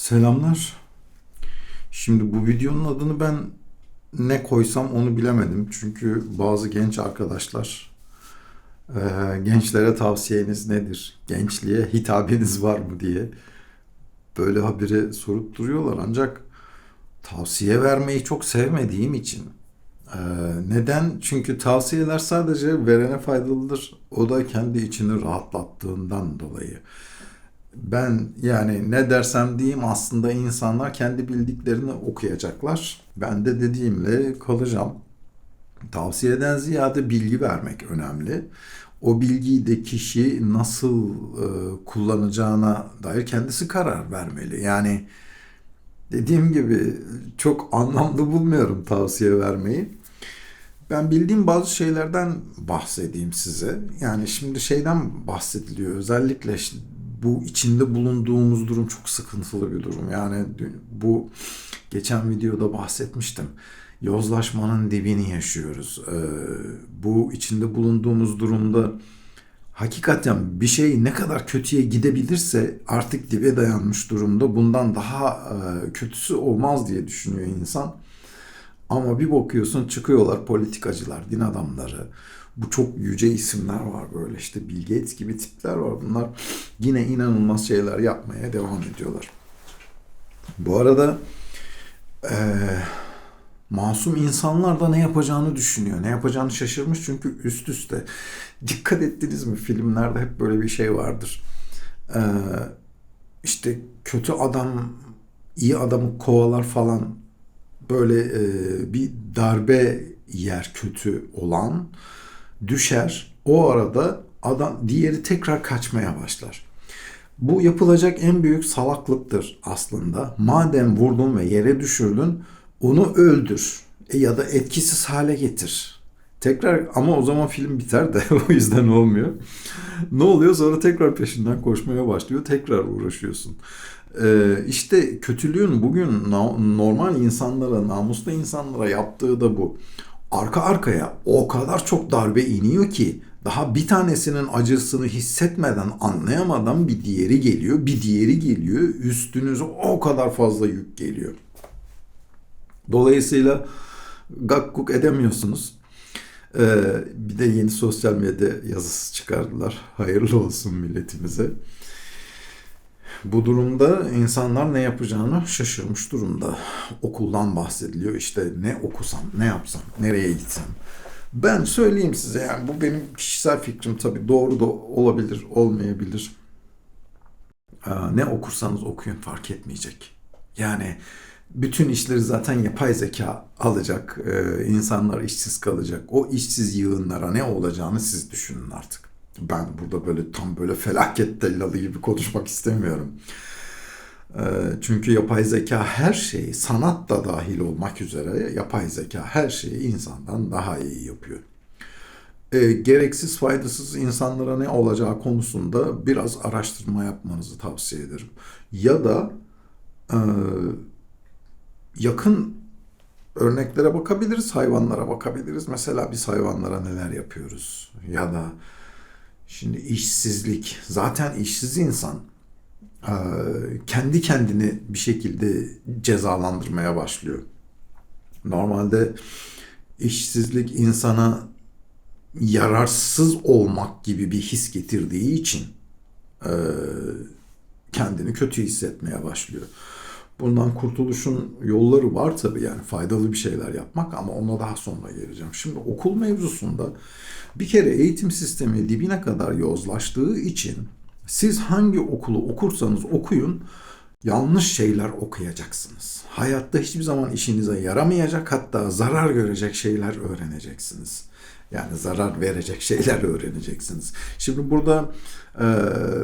Selamlar. Şimdi bu videonun adını ben ne koysam onu bilemedim. Çünkü bazı genç arkadaşlar e, gençlere tavsiyeniz nedir? Gençliğe hitabeniz var mı diye böyle habire sorup duruyorlar. Ancak tavsiye vermeyi çok sevmediğim için. E, neden? Çünkü tavsiyeler sadece verene faydalıdır. O da kendi içini rahatlattığından dolayı. Ben yani ne dersem diyeyim aslında insanlar kendi bildiklerini okuyacaklar. Ben de dediğimle kalacağım. Tavsiyeden ziyade bilgi vermek önemli. O bilgiyi de kişi nasıl e, kullanacağına dair kendisi karar vermeli. Yani dediğim gibi çok anlamlı bulmuyorum tavsiye vermeyi. Ben bildiğim bazı şeylerden bahsedeyim size. Yani şimdi şeyden bahsediliyor. Özellikle işte bu içinde bulunduğumuz durum çok sıkıntılı bir durum. Yani bu geçen videoda bahsetmiştim. Yozlaşmanın dibini yaşıyoruz. Ee, bu içinde bulunduğumuz durumda hakikaten bir şey ne kadar kötüye gidebilirse artık dibe dayanmış durumda. Bundan daha e, kötüsü olmaz diye düşünüyor insan. Ama bir bakıyorsun çıkıyorlar politikacılar, din adamları. Bu çok yüce isimler var böyle işte Bill Gates gibi tipler var. Bunlar yine inanılmaz şeyler yapmaya devam ediyorlar. Bu arada e, masum insanlar da ne yapacağını düşünüyor. Ne yapacağını şaşırmış çünkü üst üste. Dikkat ettiniz mi filmlerde hep böyle bir şey vardır. E, işte kötü adam iyi adamı kovalar falan böyle e, bir darbe yer kötü olan düşer. O arada adam diğeri tekrar kaçmaya başlar. Bu yapılacak en büyük salaklıktır aslında. Madem vurdun ve yere düşürdün onu öldür e, ya da etkisiz hale getir. Tekrar ama o zaman film biter de o yüzden olmuyor. ne oluyor sonra tekrar peşinden koşmaya başlıyor. Tekrar uğraşıyorsun. Ee, işte kötülüğün bugün normal insanlara, namuslu insanlara yaptığı da bu. Arka arkaya o kadar çok darbe iniyor ki daha bir tanesinin acısını hissetmeden, anlayamadan bir diğeri geliyor, bir diğeri geliyor. Üstünüze o kadar fazla yük geliyor. Dolayısıyla gakkuk edemiyorsunuz. Ee, bir de yeni sosyal medya yazısı çıkardılar. Hayırlı olsun milletimize. Bu durumda insanlar ne yapacağını şaşırmış durumda. Okuldan bahsediliyor. İşte ne okusam, ne yapsam, nereye gitsem. Ben söyleyeyim size yani bu benim kişisel fikrim tabii doğru da olabilir, olmayabilir. Ne okursanız okuyun fark etmeyecek. Yani bütün işleri zaten yapay zeka alacak. insanlar işsiz kalacak. O işsiz yığınlara ne olacağını siz düşünün artık ben burada böyle tam böyle felaket tellalı gibi konuşmak istemiyorum. Ee, çünkü yapay zeka her şeyi, sanat da dahil olmak üzere yapay zeka her şeyi insandan daha iyi yapıyor. E, gereksiz faydasız insanlara ne olacağı konusunda biraz araştırma yapmanızı tavsiye ederim. Ya da e, yakın örneklere bakabiliriz, hayvanlara bakabiliriz. Mesela biz hayvanlara neler yapıyoruz ya da Şimdi işsizlik, zaten işsiz insan e, kendi kendini bir şekilde cezalandırmaya başlıyor. Normalde işsizlik insana yararsız olmak gibi bir his getirdiği için e, kendini kötü hissetmeye başlıyor. Bundan kurtuluşun yolları var tabii yani faydalı bir şeyler yapmak ama ona daha sonra geleceğim. Şimdi okul mevzusunda bir kere eğitim sistemi dibine kadar yozlaştığı için siz hangi okulu okursanız okuyun yanlış şeyler okuyacaksınız. Hayatta hiçbir zaman işinize yaramayacak hatta zarar görecek şeyler öğreneceksiniz. Yani zarar verecek şeyler öğreneceksiniz. Şimdi burada e,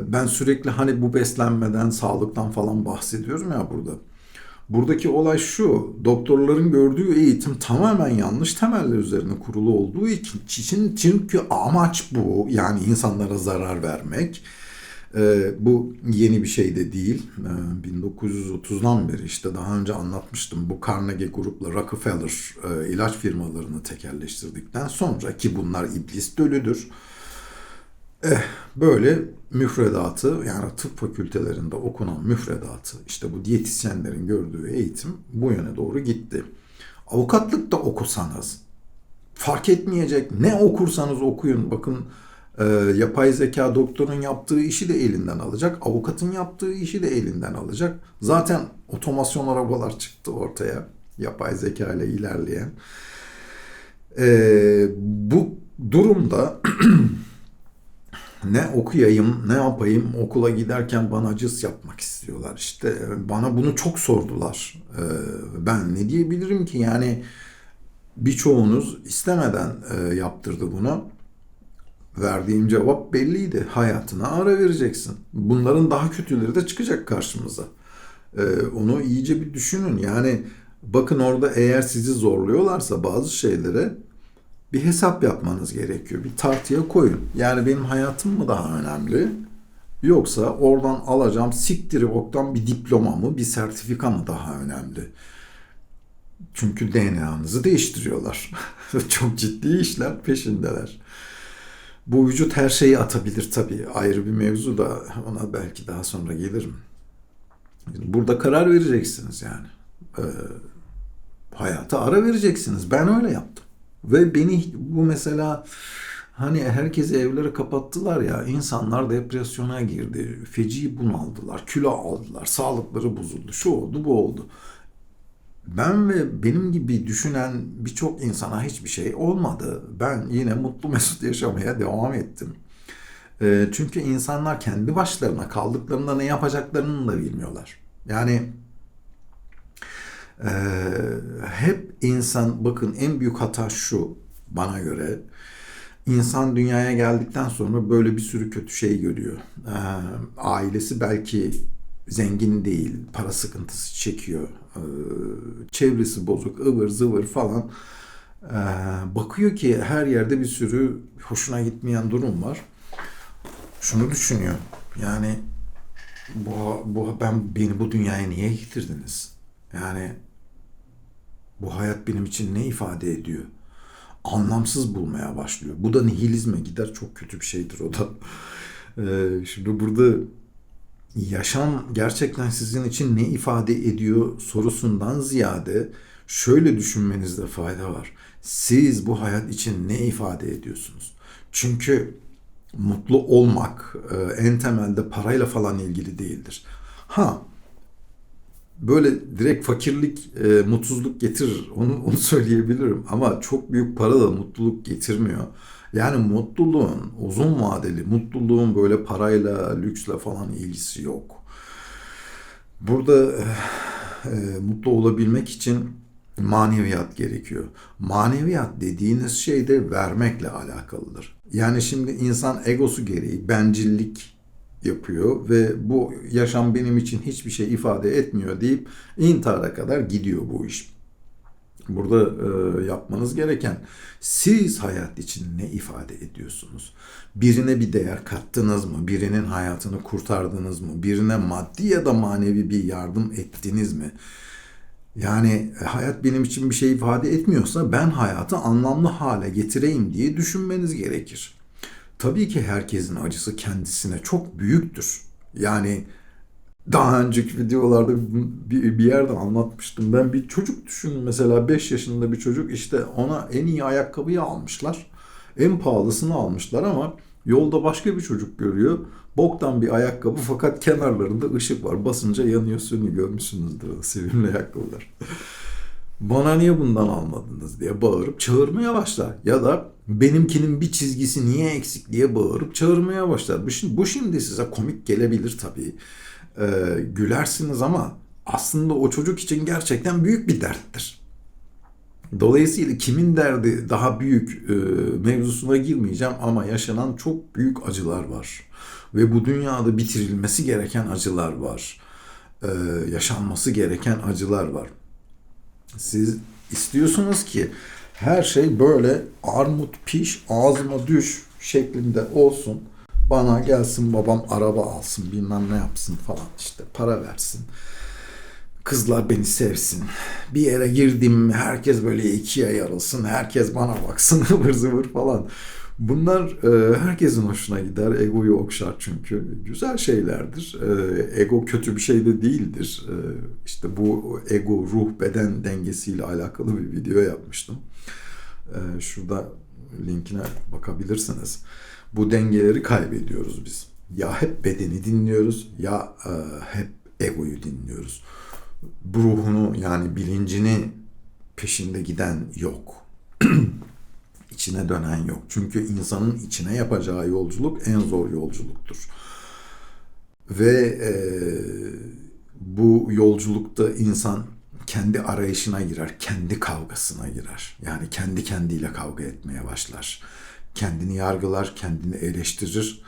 ben sürekli hani bu beslenmeden, sağlıktan falan bahsediyorum ya burada. Buradaki olay şu, doktorların gördüğü eğitim tamamen yanlış temeller üzerine kurulu olduğu için çünkü amaç bu yani insanlara zarar vermek. Ee, bu yeni bir şey de değil. Ee, 1930'dan beri işte daha önce anlatmıştım. Bu Carnegie grupla Rockefeller e, ilaç firmalarını tekerleştirdikten sonra ki bunlar iblis dölüdür. Eh, böyle müfredatı yani tıp fakültelerinde okunan müfredatı işte bu diyetisyenlerin gördüğü eğitim bu yöne doğru gitti. Avukatlık da okusanız fark etmeyecek ne okursanız okuyun bakın e, yapay zeka doktorun yaptığı işi de elinden alacak avukatın yaptığı işi de elinden alacak zaten otomasyon arabalar çıktı ortaya yapay zeka ile ilerleyen e, bu durumda ne okuyayım, ne yapayım okula giderken bana cız yapmak istiyorlar. İşte bana bunu çok sordular. Ee, ben ne diyebilirim ki yani birçoğunuz istemeden e, yaptırdı bunu. Verdiğim cevap belliydi. Hayatına ara vereceksin. Bunların daha kötüleri de çıkacak karşımıza. Ee, onu iyice bir düşünün. Yani bakın orada eğer sizi zorluyorlarsa bazı şeylere bir hesap yapmanız gerekiyor. Bir tartıya koyun. Yani benim hayatım mı daha önemli? Yoksa oradan alacağım siktiri boktan bir diploma mı, bir sertifika mı daha önemli? Çünkü DNA'nızı değiştiriyorlar. Çok ciddi işler peşindeler. Bu vücut her şeyi atabilir tabii. Ayrı bir mevzu da ona belki daha sonra gelirim. Burada karar vereceksiniz yani. Ee, hayata ara vereceksiniz. Ben öyle yaptım. Ve beni bu mesela hani herkesi evlere kapattılar ya insanlar depresyona girdi. Feci bunaldılar. Kilo aldılar. Sağlıkları bozuldu. Şu oldu bu oldu. Ben ve benim gibi düşünen birçok insana hiçbir şey olmadı. Ben yine mutlu mesut yaşamaya devam ettim. E, çünkü insanlar kendi başlarına kaldıklarında ne yapacaklarını da bilmiyorlar. Yani ee, hep insan bakın en büyük hata şu bana göre insan dünyaya geldikten sonra böyle bir sürü kötü şey görüyor. Ee, ailesi belki zengin değil, para sıkıntısı çekiyor, çevresi bozuk, ıvır zıvır falan. Ee, bakıyor ki her yerde bir sürü hoşuna gitmeyen durum var. Şunu düşünüyor. Yani bu, bu ben beni bu dünyaya niye getirdiniz? Yani bu hayat benim için ne ifade ediyor? Anlamsız bulmaya başlıyor. Bu da nihilizme gider. Çok kötü bir şeydir o da. Ee, şimdi burada yaşam gerçekten sizin için ne ifade ediyor sorusundan ziyade şöyle düşünmenizde fayda var. Siz bu hayat için ne ifade ediyorsunuz? Çünkü mutlu olmak e, en temelde parayla falan ilgili değildir. Ha böyle direkt fakirlik, e, mutsuzluk getirir. Onu, onu söyleyebilirim. Ama çok büyük para da mutluluk getirmiyor. Yani mutluluğun, uzun vadeli mutluluğun böyle parayla, lüksle falan ilgisi yok. Burada e, mutlu olabilmek için maneviyat gerekiyor. Maneviyat dediğiniz şey de vermekle alakalıdır. Yani şimdi insan egosu gereği bencillik yapıyor ve bu yaşam benim için hiçbir şey ifade etmiyor deyip intihara kadar gidiyor bu iş. Burada e, yapmanız gereken siz hayat için ne ifade ediyorsunuz? Birine bir değer kattınız mı? Birinin hayatını kurtardınız mı? Birine maddi ya da manevi bir yardım ettiniz mi? Yani e, hayat benim için bir şey ifade etmiyorsa ben hayatı anlamlı hale getireyim diye düşünmeniz gerekir. Tabii ki herkesin acısı kendisine çok büyüktür. Yani daha önceki videolarda bir, bir yerde anlatmıştım. Ben bir çocuk düşünün mesela 5 yaşında bir çocuk işte ona en iyi ayakkabıyı almışlar. En pahalısını almışlar ama yolda başka bir çocuk görüyor. Boktan bir ayakkabı fakat kenarlarında ışık var. Basınca yanıyor sönüyor görmüşsünüzdür sevimli ayakkabılar bana niye bundan almadınız diye bağırıp çağırmaya başlar. Ya da benimkinin bir çizgisi niye eksik diye bağırıp çağırmaya başlar. Bu şimdi, bu şimdi size komik gelebilir tabii. Ee, gülersiniz ama aslında o çocuk için gerçekten büyük bir derttir. Dolayısıyla kimin derdi daha büyük e, mevzusuna girmeyeceğim ama yaşanan çok büyük acılar var. Ve bu dünyada bitirilmesi gereken acılar var. E, yaşanması gereken acılar var. Siz istiyorsunuz ki her şey böyle armut piş ağzıma düş şeklinde olsun. Bana gelsin babam araba alsın bilmem ne yapsın falan işte para versin. Kızlar beni sevsin. Bir yere girdim herkes böyle ikiye yarılsın. Herkes bana baksın ıvır zıvır falan. Bunlar e, herkesin hoşuna gider. Egoyu okşar çünkü. Güzel şeylerdir. E, ego kötü bir şey de değildir. E, işte bu ego, ruh, beden dengesiyle alakalı bir video yapmıştım. E, şurada linkine bakabilirsiniz. Bu dengeleri kaybediyoruz biz. Ya hep bedeni dinliyoruz ya e, hep egoyu dinliyoruz. Bu ruhunu yani bilincini peşinde giden yok. içine dönen yok. Çünkü insanın içine yapacağı yolculuk en zor yolculuktur. Ve e, bu yolculukta insan kendi arayışına girer, kendi kavgasına girer. Yani kendi kendiyle kavga etmeye başlar. Kendini yargılar, kendini eleştirir.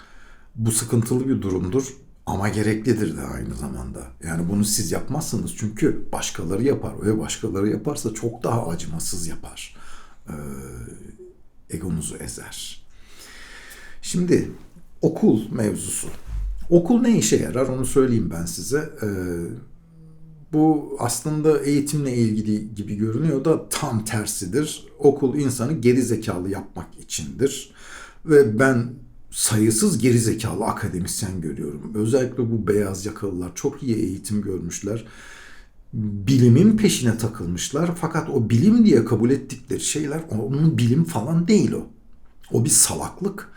Bu sıkıntılı bir durumdur ama gereklidir de aynı zamanda. Yani bunu siz yapmazsınız çünkü başkaları yapar ve başkaları yaparsa çok daha acımasız yapar. Ee, egonuzu ezer. Şimdi okul mevzusu. Okul ne işe yarar onu söyleyeyim ben size. Ee, bu aslında eğitimle ilgili gibi görünüyor da tam tersidir. Okul insanı geri zekalı yapmak içindir. Ve ben sayısız geri zekalı akademisyen görüyorum. Özellikle bu beyaz yakalılar çok iyi eğitim görmüşler. Bilimin peşine takılmışlar fakat o bilim diye kabul ettikleri şeyler onun bilim falan değil o. O bir salaklık.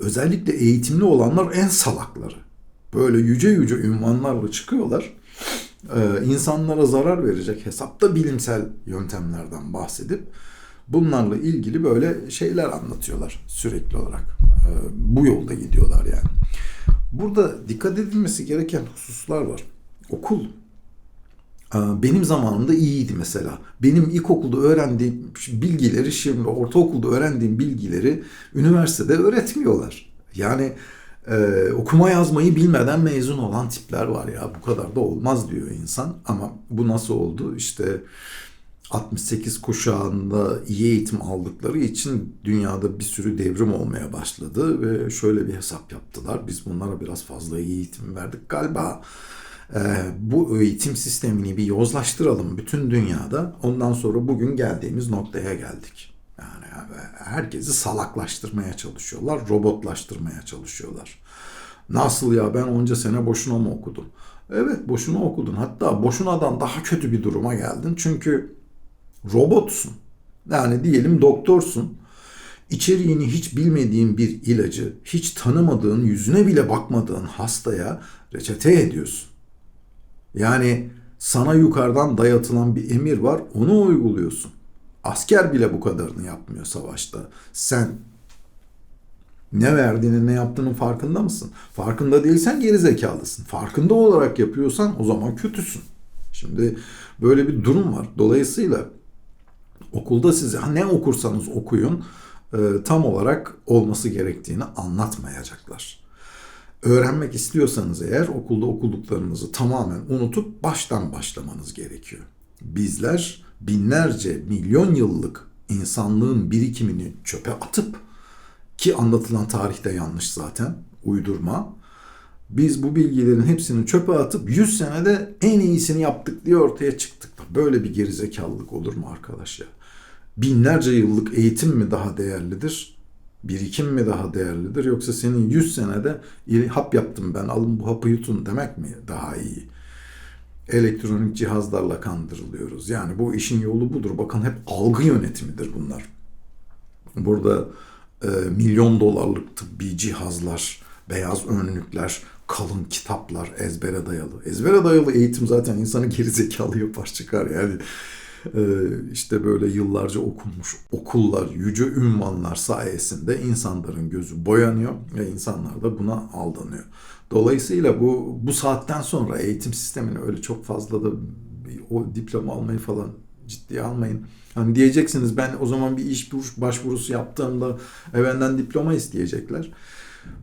Özellikle eğitimli olanlar en salakları. Böyle yüce yüce ünvanlarla çıkıyorlar. Ee, insanlara zarar verecek hesapta bilimsel yöntemlerden bahsedip bunlarla ilgili böyle şeyler anlatıyorlar sürekli olarak. Ee, bu yolda gidiyorlar yani. Burada dikkat edilmesi gereken hususlar var. Okul e, benim zamanımda iyiydi mesela. Benim ilkokulda öğrendiğim bilgileri şimdi ortaokulda öğrendiğim bilgileri üniversitede öğretmiyorlar. Yani ee, okuma yazmayı bilmeden mezun olan tipler var ya bu kadar da olmaz diyor insan ama bu nasıl oldu işte 68 kuşağında iyi eğitim aldıkları için dünyada bir sürü devrim olmaya başladı ve şöyle bir hesap yaptılar. Biz bunlara biraz fazla iyi eğitim verdik galiba. Ee, bu eğitim sistemini bir yozlaştıralım bütün dünyada. Ondan sonra bugün geldiğimiz noktaya geldik. Yani herkesi salaklaştırmaya çalışıyorlar, robotlaştırmaya çalışıyorlar. Nasıl ya ben onca sene boşuna mı okudum? Evet boşuna okudun. Hatta boşunadan daha kötü bir duruma geldin. Çünkü robotsun. Yani diyelim doktorsun. İçeriğini hiç bilmediğin bir ilacı, hiç tanımadığın, yüzüne bile bakmadığın hastaya reçete ediyorsun. Yani sana yukarıdan dayatılan bir emir var, onu uyguluyorsun. Asker bile bu kadarını yapmıyor savaşta. Sen ne verdiğini ne yaptığının farkında mısın? Farkında değilsen geri zekalısın. Farkında olarak yapıyorsan o zaman kötüsün. Şimdi böyle bir durum var. Dolayısıyla okulda size ne okursanız okuyun e, tam olarak olması gerektiğini anlatmayacaklar. Öğrenmek istiyorsanız eğer okulda okuduklarınızı tamamen unutup baştan başlamanız gerekiyor. Bizler binlerce, milyon yıllık insanlığın birikimini çöpe atıp ki anlatılan tarihte yanlış zaten, uydurma. Biz bu bilgilerin hepsini çöpe atıp 100 senede en iyisini yaptık diye ortaya çıktık. Böyle bir gerizekalılık olur mu arkadaş ya? Binlerce yıllık eğitim mi daha değerlidir? Birikim mi daha değerlidir? Yoksa senin 100 senede hap yaptım ben alın bu hapı yutun demek mi daha iyi? Elektronik cihazlarla kandırılıyoruz. Yani bu işin yolu budur. Bakın hep algı yönetimidir bunlar. Burada e, milyon dolarlık tıbbi cihazlar, beyaz önlükler, kalın kitaplar, ezbere dayalı. Ezbere dayalı eğitim zaten insanı gerizekalı yapar çıkar yani. E, işte böyle yıllarca okunmuş okullar, yüce ünvanlar sayesinde insanların gözü boyanıyor ve insanlar da buna aldanıyor. Dolayısıyla bu bu saatten sonra eğitim sistemini öyle çok fazla da o diploma almayı falan ciddiye almayın. Hani diyeceksiniz ben o zaman bir iş başvurusu yaptığımda evenden diploma isteyecekler.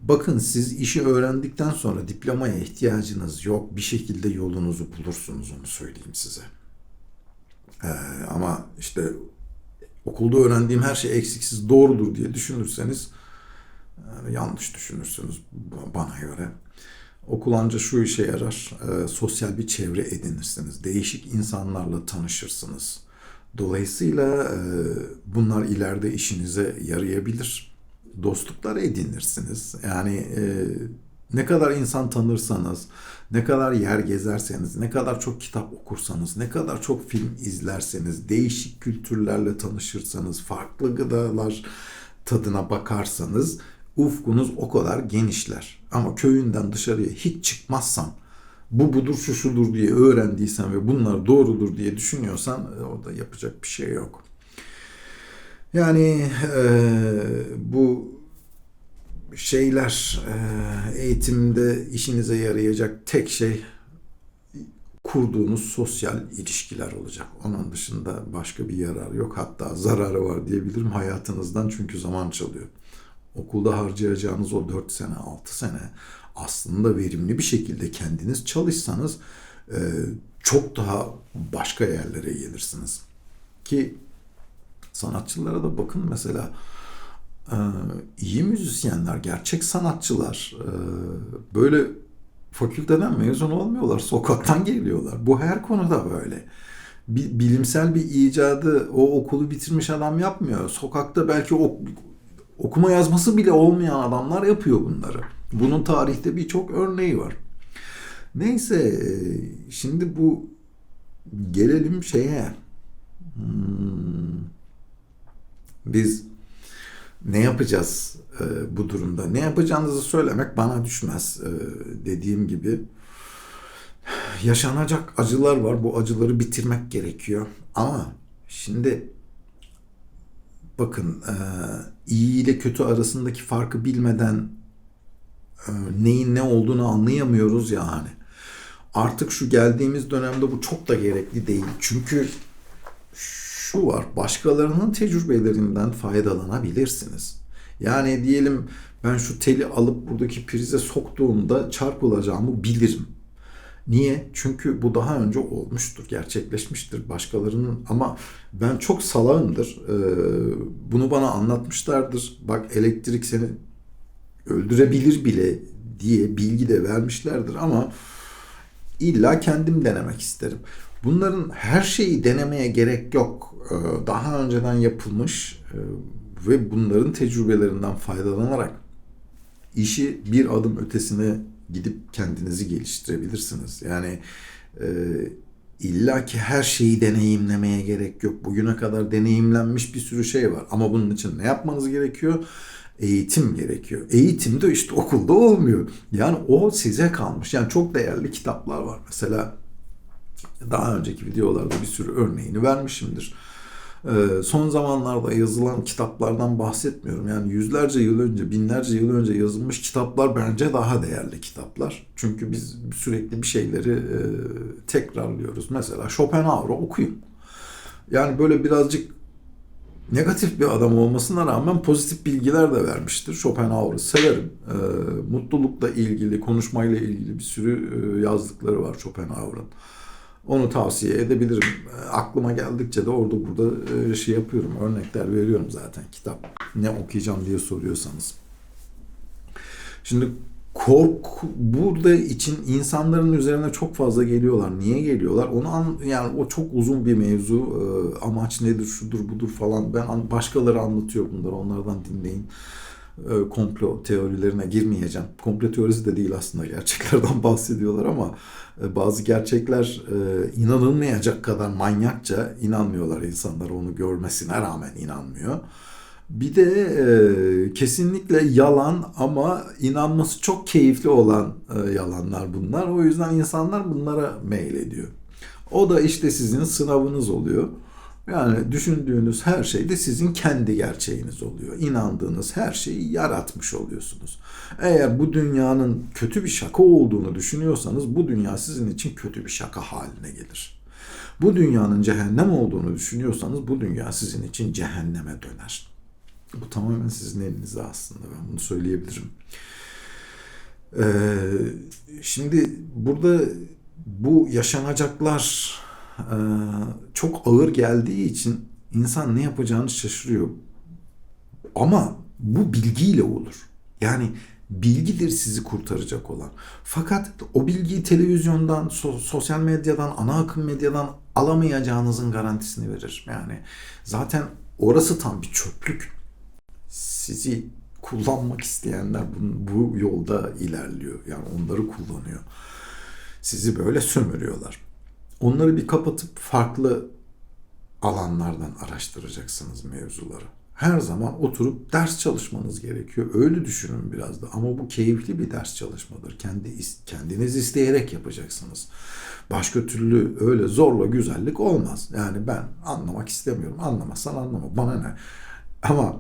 Bakın siz işi öğrendikten sonra diplomaya ihtiyacınız yok. Bir şekilde yolunuzu bulursunuz onu söyleyeyim size. Ee, ama işte okulda öğrendiğim her şey eksiksiz doğrudur diye düşünürseniz yanlış düşünürsünüz bana göre. Okul anca şu işe yarar. E, sosyal bir çevre edinirsiniz. Değişik insanlarla tanışırsınız. Dolayısıyla e, bunlar ileride işinize yarayabilir. dostluklar edinirsiniz. Yani e, ne kadar insan tanırsanız, ne kadar yer gezerseniz, ne kadar çok kitap okursanız, ne kadar çok film izlerseniz, değişik kültürlerle tanışırsanız, farklı gıdalar tadına bakarsanız ufkunuz o kadar genişler. Ama köyünden dışarıya hiç çıkmazsan, bu budur şu şudur diye öğrendiysen ve bunlar doğrudur diye düşünüyorsan e, orada yapacak bir şey yok. Yani e, bu şeyler e, eğitimde işinize yarayacak tek şey kurduğunuz sosyal ilişkiler olacak. Onun dışında başka bir yarar yok. Hatta zararı var diyebilirim hayatınızdan çünkü zaman çalıyor. Okulda harcayacağınız o 4 sene, 6 sene aslında verimli bir şekilde kendiniz çalışsanız e, çok daha başka yerlere gelirsiniz. Ki sanatçılara da bakın mesela e, iyi müzisyenler, gerçek sanatçılar e, böyle fakülteden mezun olmuyorlar, sokaktan geliyorlar. Bu her konuda böyle. Bilimsel bir icadı o okulu bitirmiş adam yapmıyor. Sokakta belki ok, okuma yazması bile olmayan adamlar yapıyor bunları. Bunun tarihte birçok örneği var. Neyse şimdi bu gelelim şeye. Hmm, biz ne yapacağız e, bu durumda? Ne yapacağınızı söylemek bana düşmez. E, dediğim gibi yaşanacak acılar var. Bu acıları bitirmek gerekiyor. Ama şimdi bakın e, iyi ile kötü arasındaki farkı bilmeden e, neyin ne olduğunu anlayamıyoruz yani. Artık şu geldiğimiz dönemde bu çok da gerekli değil. Çünkü şu var, başkalarının tecrübelerinden faydalanabilirsiniz. Yani diyelim ben şu teli alıp buradaki prize soktuğumda çarpılacağımı bilirim. Niye? Çünkü bu daha önce olmuştur, gerçekleşmiştir başkalarının ama ben çok salağımdır. Ee, bunu bana anlatmışlardır. Bak elektrik seni öldürebilir bile diye bilgi de vermişlerdir ama illa kendim denemek isterim. Bunların her şeyi denemeye gerek yok. Ee, daha önceden yapılmış e, ve bunların tecrübelerinden faydalanarak işi bir adım ötesine gidip kendinizi geliştirebilirsiniz. Yani e, illa ki her şeyi deneyimlemeye gerek yok. Bugüne kadar deneyimlenmiş bir sürü şey var. Ama bunun için ne yapmanız gerekiyor? Eğitim gerekiyor. Eğitim de işte okulda olmuyor. Yani o size kalmış. Yani çok değerli kitaplar var. Mesela daha önceki videolarda bir sürü örneğini vermişimdir. Ee, son zamanlarda yazılan kitaplardan bahsetmiyorum. Yani yüzlerce yıl önce, binlerce yıl önce yazılmış kitaplar bence daha değerli kitaplar. Çünkü biz sürekli bir şeyleri e, tekrarlıyoruz. Mesela Schopenhauer'u okuyun. Yani böyle birazcık negatif bir adam olmasına rağmen pozitif bilgiler de vermiştir. Schopenhauer'ı severim. E, mutlulukla ilgili, konuşmayla ilgili bir sürü e, yazdıkları var Schopenhauer'ın. Onu tavsiye edebilirim. E, aklıma geldikçe de orada burada e, şey yapıyorum. Örnekler veriyorum zaten kitap. Ne okuyacağım diye soruyorsanız. Şimdi kork burada için insanların üzerine çok fazla geliyorlar. Niye geliyorlar? Onu an, yani o çok uzun bir mevzu. E, amaç nedir, şudur, budur falan. Ben başkaları anlatıyor bunları. Onlardan dinleyin. E, komplo teorilerine girmeyeceğim. Komplo teorisi de değil aslında gerçeklerden bahsediyorlar ama e, bazı gerçekler e, inanılmayacak kadar manyakça inanmıyorlar insanlar onu görmesine rağmen inanmıyor. Bir de kesinlikle yalan ama inanması çok keyifli olan yalanlar bunlar. O yüzden insanlar bunlara mail ediyor. O da işte sizin sınavınız oluyor. Yani düşündüğünüz her şey de sizin kendi gerçeğiniz oluyor. İnandığınız her şeyi yaratmış oluyorsunuz. Eğer bu dünyanın kötü bir şaka olduğunu düşünüyorsanız bu dünya sizin için kötü bir şaka haline gelir. Bu dünyanın cehennem olduğunu düşünüyorsanız bu dünya sizin için cehenneme döner. Bu tamamen sizin elinizde aslında ben bunu söyleyebilirim. Ee, şimdi burada bu yaşanacaklar çok ağır geldiği için insan ne yapacağını şaşırıyor. Ama bu bilgiyle olur. Yani bilgidir sizi kurtaracak olan. Fakat o bilgiyi televizyondan, so- sosyal medyadan, ana akım medyadan alamayacağınızın garantisini verir. Yani zaten orası tam bir çöplük. Sizi kullanmak isteyenler bu yolda ilerliyor. Yani onları kullanıyor. Sizi böyle sömürüyorlar. Onları bir kapatıp farklı alanlardan araştıracaksınız mevzuları. Her zaman oturup ders çalışmanız gerekiyor. Öyle düşünün biraz da. Ama bu keyifli bir ders çalışmadır. Kendi kendiniz isteyerek yapacaksınız. Başka türlü öyle zorla güzellik olmaz. Yani ben anlamak istemiyorum. Anlamazsan anlama. Bana ne? Ama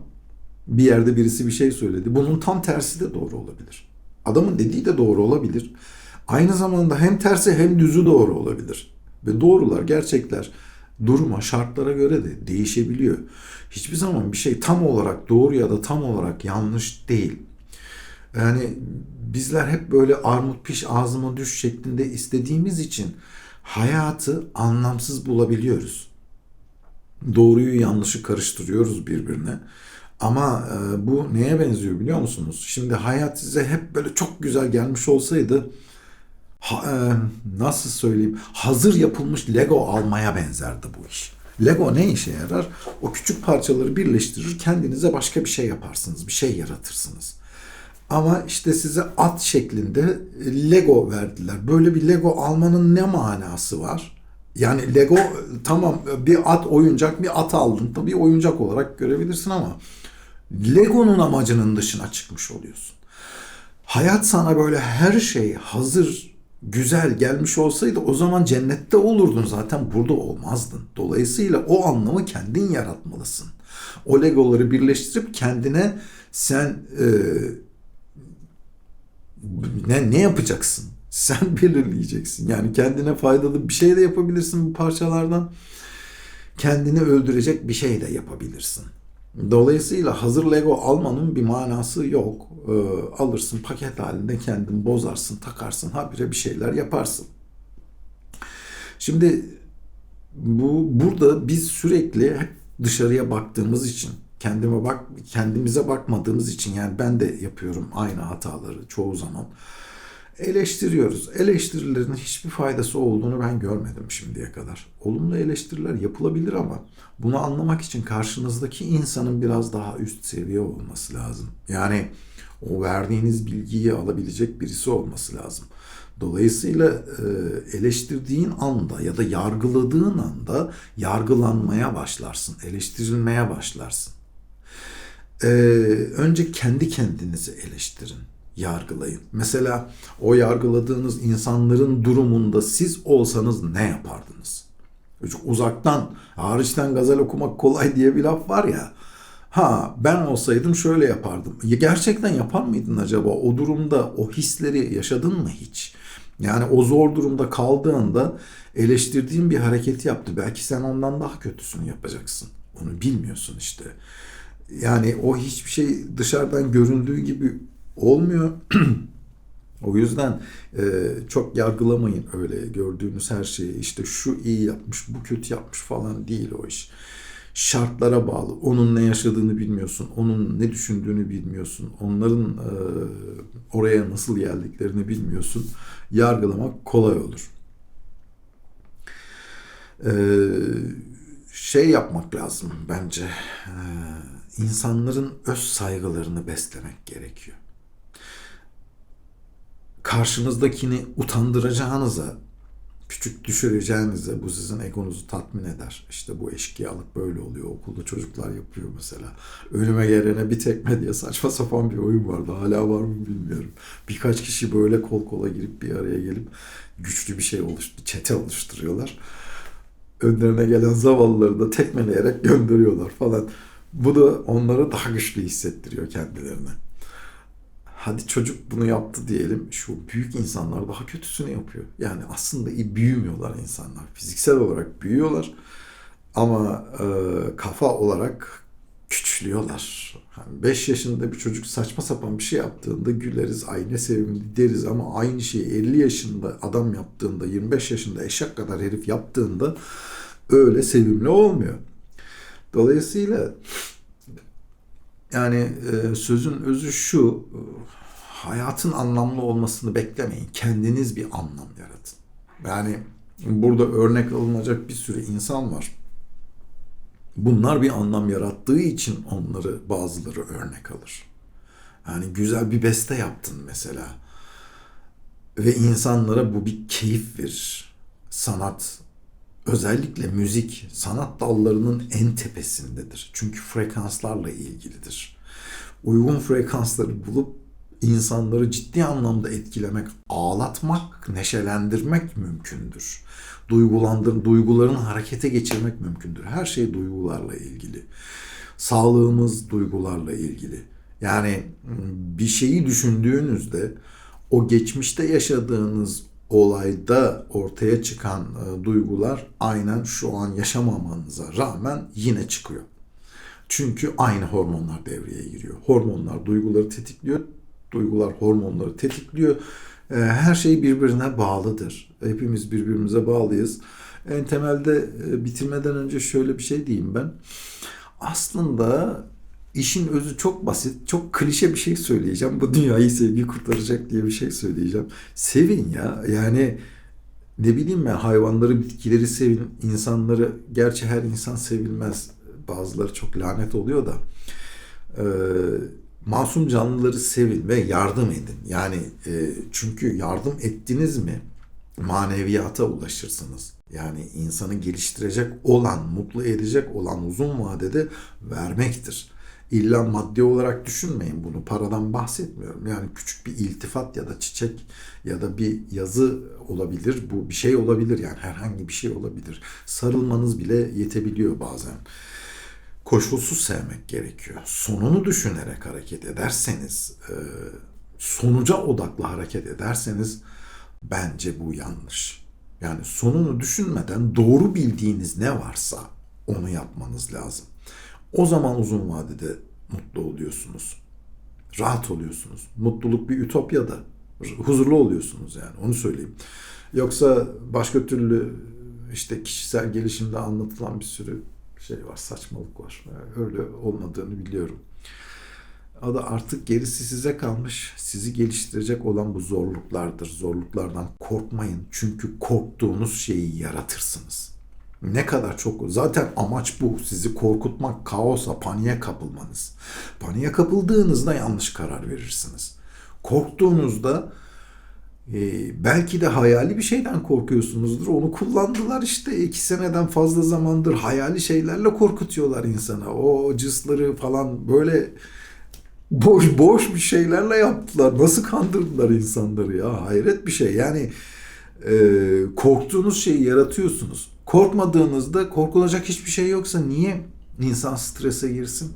bir yerde birisi bir şey söyledi. Bunun tam tersi de doğru olabilir. Adamın dediği de doğru olabilir. Aynı zamanda hem tersi hem düzü doğru olabilir. Ve doğrular, gerçekler duruma, şartlara göre de değişebiliyor. Hiçbir zaman bir şey tam olarak doğru ya da tam olarak yanlış değil. Yani bizler hep böyle armut piş ağzıma düş şeklinde istediğimiz için hayatı anlamsız bulabiliyoruz. Doğruyu yanlışı karıştırıyoruz birbirine. Ama e, bu neye benziyor biliyor musunuz? Şimdi hayat size hep böyle çok güzel gelmiş olsaydı ha, e, nasıl söyleyeyim hazır yapılmış Lego almaya benzerdi bu iş. Lego ne işe yarar? O küçük parçaları birleştirir kendinize başka bir şey yaparsınız. Bir şey yaratırsınız. Ama işte size at şeklinde Lego verdiler. Böyle bir Lego almanın ne manası var? Yani Lego tamam bir at oyuncak bir at aldın. Tabii oyuncak olarak görebilirsin ama Lego'nun amacının dışına çıkmış oluyorsun. Hayat sana böyle her şey hazır, güzel gelmiş olsaydı o zaman cennette olurdun zaten burada olmazdın. Dolayısıyla o anlamı kendin yaratmalısın. O Legoları birleştirip kendine sen e, ne, ne yapacaksın? Sen belirleyeceksin. Yani kendine faydalı bir şey de yapabilirsin bu parçalardan. Kendini öldürecek bir şey de yapabilirsin. Dolayısıyla hazır Lego almanın bir manası yok. Ee, alırsın paket halinde kendin bozarsın, takarsın, habire bir şeyler yaparsın. Şimdi bu burada biz sürekli hep dışarıya baktığımız için kendime bak kendimize bakmadığımız için yani ben de yapıyorum aynı hataları çoğu zaman eleştiriyoruz. Eleştirilerin hiçbir faydası olduğunu ben görmedim şimdiye kadar. Olumlu eleştiriler yapılabilir ama bunu anlamak için karşınızdaki insanın biraz daha üst seviye olması lazım. Yani o verdiğiniz bilgiyi alabilecek birisi olması lazım. Dolayısıyla e, eleştirdiğin anda ya da yargıladığın anda yargılanmaya başlarsın, eleştirilmeye başlarsın. Ee, önce kendi kendinizi eleştirin yargılayın. Mesela o yargıladığınız insanların durumunda siz olsanız ne yapardınız? Çok uzaktan, hariçten gazel okumak kolay diye bir laf var ya. Ha ben olsaydım şöyle yapardım. Ya gerçekten yapar mıydın acaba? O durumda o hisleri yaşadın mı hiç? Yani o zor durumda kaldığında eleştirdiğin bir hareketi yaptı. Belki sen ondan daha kötüsünü yapacaksın. Onu bilmiyorsun işte. Yani o hiçbir şey dışarıdan göründüğü gibi olmuyor. o yüzden e, çok yargılamayın öyle gördüğünüz her şeyi. İşte şu iyi yapmış, bu kötü yapmış falan değil o iş. Şartlara bağlı. Onun ne yaşadığını bilmiyorsun. Onun ne düşündüğünü bilmiyorsun. Onların e, oraya nasıl geldiklerini bilmiyorsun. Yargılamak kolay olur. E, şey yapmak lazım bence. E, insanların öz saygılarını beslemek gerekiyor karşınızdakini utandıracağınıza, küçük düşüreceğinize bu sizin egonuzu tatmin eder. İşte bu eşkıyalık böyle oluyor. Okulda çocuklar yapıyor mesela. Ölüme gelene bir tekme diye saçma sapan bir oyun vardı. Hala var mı bilmiyorum. Birkaç kişi böyle kol kola girip bir araya gelip güçlü bir şey oluştu. Çete oluşturuyorlar. Önlerine gelen zavallıları da tekmeleyerek gönderiyorlar falan. Bu da onları daha güçlü hissettiriyor kendilerine hadi çocuk bunu yaptı diyelim. Şu büyük insanlar daha kötüsünü yapıyor. Yani aslında iyi büyümüyorlar insanlar. Fiziksel olarak büyüyorlar. Ama e, kafa olarak küçülüyorlar. 5 yani yaşında bir çocuk saçma sapan bir şey yaptığında güleriz, aynı sevimli deriz ama aynı şeyi 50 yaşında adam yaptığında, 25 yaşında eşek kadar herif yaptığında öyle sevimli olmuyor. Dolayısıyla yani e, sözün özü şu, hayatın anlamlı olmasını beklemeyin. Kendiniz bir anlam yaratın. Yani burada örnek alınacak bir sürü insan var. Bunlar bir anlam yarattığı için onları bazıları örnek alır. Yani güzel bir beste yaptın mesela. Ve insanlara bu bir keyif verir. Sanat, özellikle müzik, sanat dallarının en tepesindedir. Çünkü frekanslarla ilgilidir. Uygun frekansları bulup insanları ciddi anlamda etkilemek, ağlatmak, neşelendirmek mümkündür. Duygulandır, duygularını harekete geçirmek mümkündür. Her şey duygularla ilgili. Sağlığımız duygularla ilgili. Yani bir şeyi düşündüğünüzde o geçmişte yaşadığınız olayda ortaya çıkan e, duygular aynen şu an yaşamamanıza rağmen yine çıkıyor. Çünkü aynı hormonlar devreye giriyor. Hormonlar duyguları tetikliyor. Duygular hormonları tetikliyor. E, her şey birbirine bağlıdır. Hepimiz birbirimize bağlıyız. En temelde e, bitirmeden önce şöyle bir şey diyeyim ben. Aslında işin özü çok basit, çok klişe bir şey söyleyeceğim. Bu dünyayı sevgi kurtaracak diye bir şey söyleyeceğim. Sevin ya. Yani ne bileyim ben hayvanları, bitkileri sevin, insanları, gerçi her insan sevilmez. Bazıları çok lanet oluyor da. Ee, masum canlıları sevin ve yardım edin. Yani e, çünkü yardım ettiniz mi maneviyata ulaşırsınız. Yani insanı geliştirecek olan, mutlu edecek olan uzun vadede vermektir. İlla maddi olarak düşünmeyin bunu. Paradan bahsetmiyorum. Yani küçük bir iltifat ya da çiçek ya da bir yazı olabilir. Bu bir şey olabilir yani herhangi bir şey olabilir. Sarılmanız bile yetebiliyor bazen. Koşulsuz sevmek gerekiyor. Sonunu düşünerek hareket ederseniz, e, sonuca odaklı hareket ederseniz bence bu yanlış. Yani sonunu düşünmeden doğru bildiğiniz ne varsa onu yapmanız lazım. O zaman uzun vadede mutlu oluyorsunuz. Rahat oluyorsunuz. Mutluluk bir ütopyada. Huzurlu oluyorsunuz yani onu söyleyeyim. Yoksa başka türlü işte kişisel gelişimde anlatılan bir sürü şey var, saçmalık var. Öyle olmadığını biliyorum. O da artık gerisi size kalmış. Sizi geliştirecek olan bu zorluklardır. Zorluklardan korkmayın. Çünkü korktuğunuz şeyi yaratırsınız. Ne kadar çok zaten amaç bu sizi korkutmak, kaosa, paniğe kapılmanız. Paniğe kapıldığınızda yanlış karar verirsiniz. Korktuğunuzda e, belki de hayali bir şeyden korkuyorsunuzdur. Onu kullandılar işte iki seneden fazla zamandır hayali şeylerle korkutuyorlar insana. O cısları falan böyle boş boş bir şeylerle yaptılar. Nasıl kandırdılar insanları ya? Hayret bir şey. Yani e, korktuğunuz şeyi yaratıyorsunuz. Korkmadığınızda korkulacak hiçbir şey yoksa niye insan strese girsin?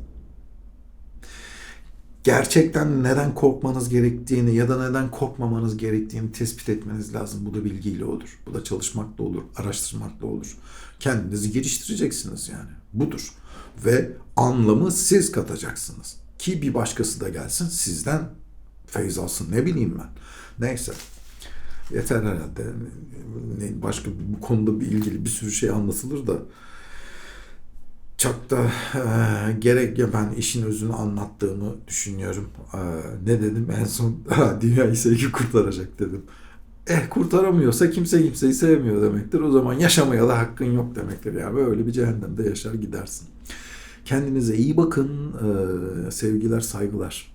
Gerçekten neden korkmanız gerektiğini ya da neden korkmamanız gerektiğini tespit etmeniz lazım. Bu da bilgiyle olur. Bu da çalışmakla olur, araştırmakla olur. Kendinizi geliştireceksiniz yani. Budur. Ve anlamı siz katacaksınız. Ki bir başkası da gelsin sizden feyz alsın. Ne bileyim ben. Neyse. Yeter herhalde. Başka bu konuda bir ilgili bir sürü şey anlatılır da çok da e, gerek ya ben işin özünü anlattığımı düşünüyorum. E, ne dedim en son dünyayı sevgi kurtaracak dedim. Eh kurtaramıyorsa kimse kimseyi sevmiyor demektir. O zaman yaşamaya da hakkın yok demektir. Yani böyle bir cehennemde yaşar gidersin. Kendinize iyi bakın. E, sevgiler, saygılar.